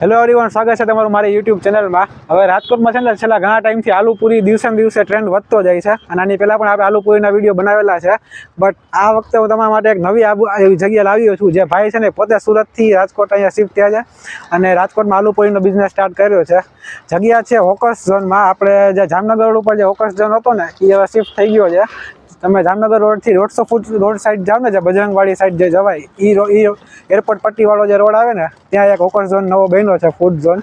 Hello everyone સ્વાગત છે તમારું મારી યુટ્યુબ ચેનલમાં હવે રાજકોટમાં છે ને, છેલ્લા ઘણા ટાઈમથી આલુપુરી દિવસે દિવસે ટ્રેન્ડ વધતો જાય છે. અને આની પહેલાં પણ આપણે આલુપુરીના વીડિયો બનાવેલા છે. બટ આ વખતે હું તમારા માટે એક નવી એવી જગ્યા લાવ્યો છું, જે ભાઈ છે ને પોતે સુરતથી રાજકોટ અહીંયા શિફ્ટ થયા છે. અને રાજકોટમાં આલુપુરીનો બિઝનેસ સ્ટાર્ટ કર્યો છે. જગ્યા છે હોકસ ઝોનમાં આપણે જે જામનગર ઉપર જે હોકસ ઝોન હતો ને એ હવે શિફ્ટ થઈ ગયો છે. તમે જામનગર રોડથી દોઢસો ફૂટ રોડ સાઈડ જાઓ ને, જે બજરંગવાડી સાઈડ જે જવાય એ એરપોર્ટ પટ્ટીવાળો જે રોડ આવે ને, ત્યાં એક ઓકર ઝોન નવો બન્યો છે ફૂડ ઝોન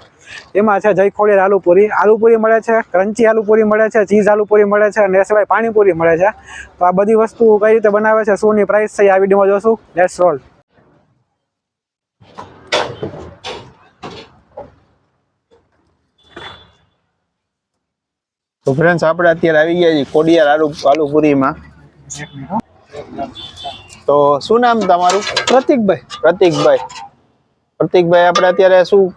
એમાં છે જય આલુપુરી. આલુપુરી મળે છે ક્રંચી આલુપુરી મળે છે ચીઝ આલુપુરી મળે છે, અને એ સિવાય પાણીપુરી મળે છે. તો આ બધી વસ્તુ કઈ રીતે બનાવે છે શુંની પ્રાઇસ છે આ વિડીયોમાં જોશું. લેટ્સ રોલ તો ફ્રેન્ડ્સ આપણે અત્યારે આવી ગયા છીએ કોડિયાર આલુ આલુપુરીમાં. તો શું નામ તમારું? પ્રતિકભાઈ. પ્રતિકભાઈ. પ્રતિકભાઈ આપણે અત્યારે શું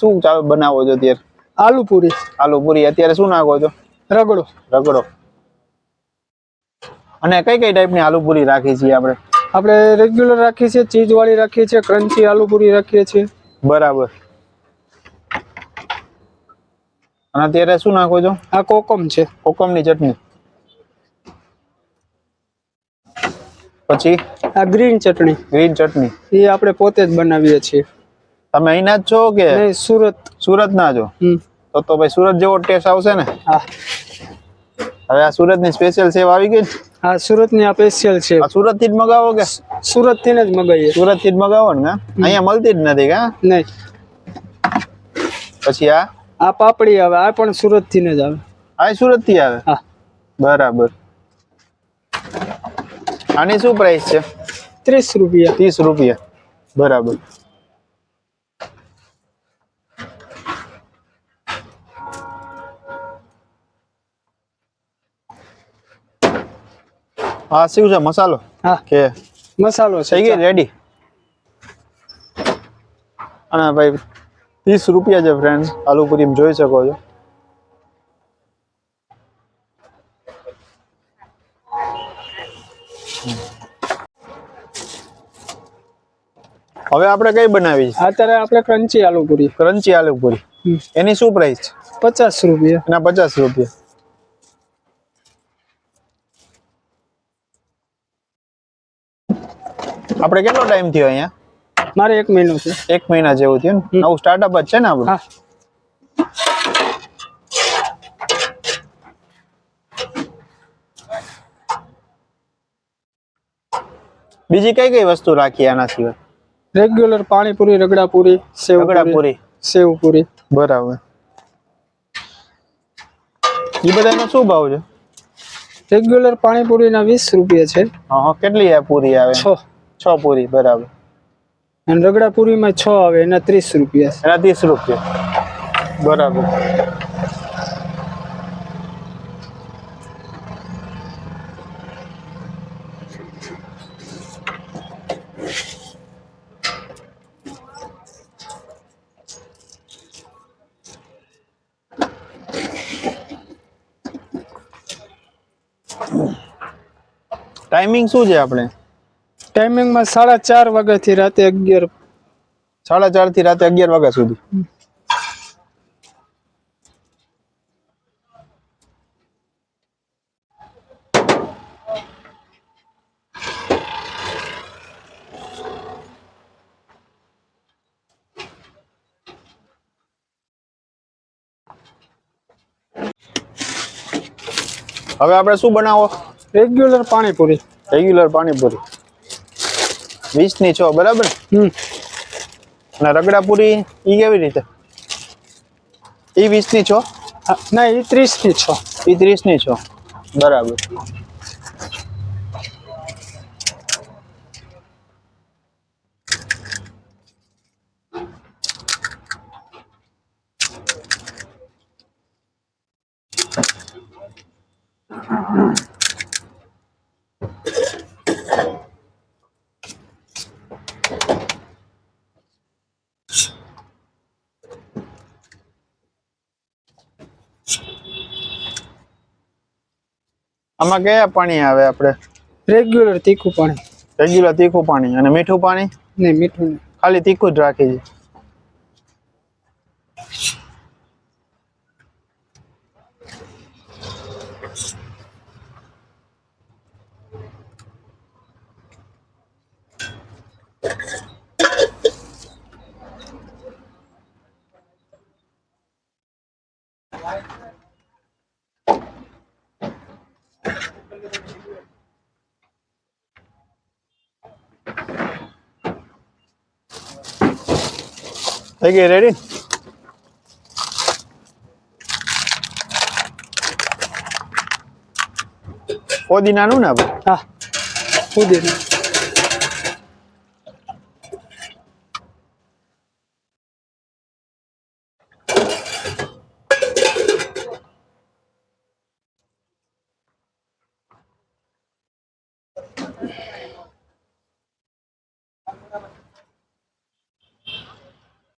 શું ચાલુ બનાવો છો અત્યારે? આલુપુરી. આલુપુરી અત્યારે શું નાખો છો? રગડો. રગડો. અને કઈ કઈ ટાઈપની આલુપુરી રાખી છીએ આપણે? આપણે રેગ્યુલર રાખીએ છીએ ચીઝ વાળી રાખીએ છીએ ક્રંચી આલુપુરી રાખીએ છીએ. બરાબર. અને અત્યારે શું નાખો છો? આ કોકમ છે. કોકમની ચટણી. પછી? આ ગ્રીન ચટણી. ગ્રીન ચટણી. એ આપણે પોતે જ બનાવીએ છીએ. તમે અહીંના જ છો કે? નહીં સુરત. સુરત ના છો તો તો ભાઈ સુરત જેવો ટેસ્ટ આવશે ને? હા. હવે આ સુરતની સ્પેશિયલ સેવ આવી ગઈ હા સુરત સુરતની આ સ્પેશિયલ છે સુરતથી જ મગાવો કે? સુરતથી જ મગાવીએ સુરતથી જ મગાવો ને? અહીંયા મળતી જ નથી કે નહીં. પછી આ? આ પાપડી આવે આ પણ સુરતથી જ આવે. આ સુરતથી આવે? હા. બરાબર. આની શું પ્રાઇસ છે? ત્રીસ રૂપિયા. ત્રીસ રૂપિયા. બરાબર. હા શું છે મસાલો? હા. કે મસાલો થઈ ગયો ગઈ રેડી અને ભાઈ ત્રીસ રૂપિયા છે ફ્રેન્ડ આલુપુરી જોઈ શકો છો. હવે આપણે કઈ બનાવી અત્યારે આપણે ક્રંચી આલુપુરી ક્રંચી આલુપુરી. એની શું પ્રાઇસ છે? પચાસ રૂપિયા. ના પચાસ રૂપિયા. આપણે કેટલો ટાઈમ થયો અહીંયા? મારે એક મહિનો છે. એક મહિના જેવું થયું ને? નવું સ્ટાર્ટઅપ જ છે ને આપણું? બીજી કઈ કઈ વસ્તુ રાખી આના સિવાય? રેગ્યુલર પાણીપુરી રગડાપુરી સેવ રગડાપુરી. સેવપુરી. બરાબર. એ બધાનો શું ભાવ છે? રેગ્યુલર પાણીપુરીના વીસ રૂપિયા છે. હા કેટલી આ પૂરી આવે? છ. છ પૂરી બરાબર. અને રગડાપુરીમાં છ આવે, એના ત્રીસ રૂપિયા એના ત્રીસ રૂપિયા. બરાબર. ટાઈમિંગ શું છે આપણે? ટાઈમિંગમાં સાડા ચાર વાગ્યાથી રાતે અગિયાર સાડા ચારથી રાતે અગિયાર વાગ્યા સુધી. હવે આપણે શું બનાવો? રેગ્યુલર પાણીપુરી. રેગ્યુલર પાણીપુરી. વીસની છો બરાબર? હમ. અને રગડાપુરી ઈ કેવી રીતે? ઈ વીસની છો? હા, ના એ ત્રીસની છ. ઈ ત્રીસની છો? બરાબર. આમાં કયા પાણી આવે આપણે? રેગ્યુલર તીખું પાણી. રેગ્યુલર તીખું પાણી અને મીઠું પાણી? નહીં મીઠું નહીં. ખાલી તીખું જ રાખી છે થઈ ગઈ રેડી પોદીનાનું ને આપણે હા ફુદીના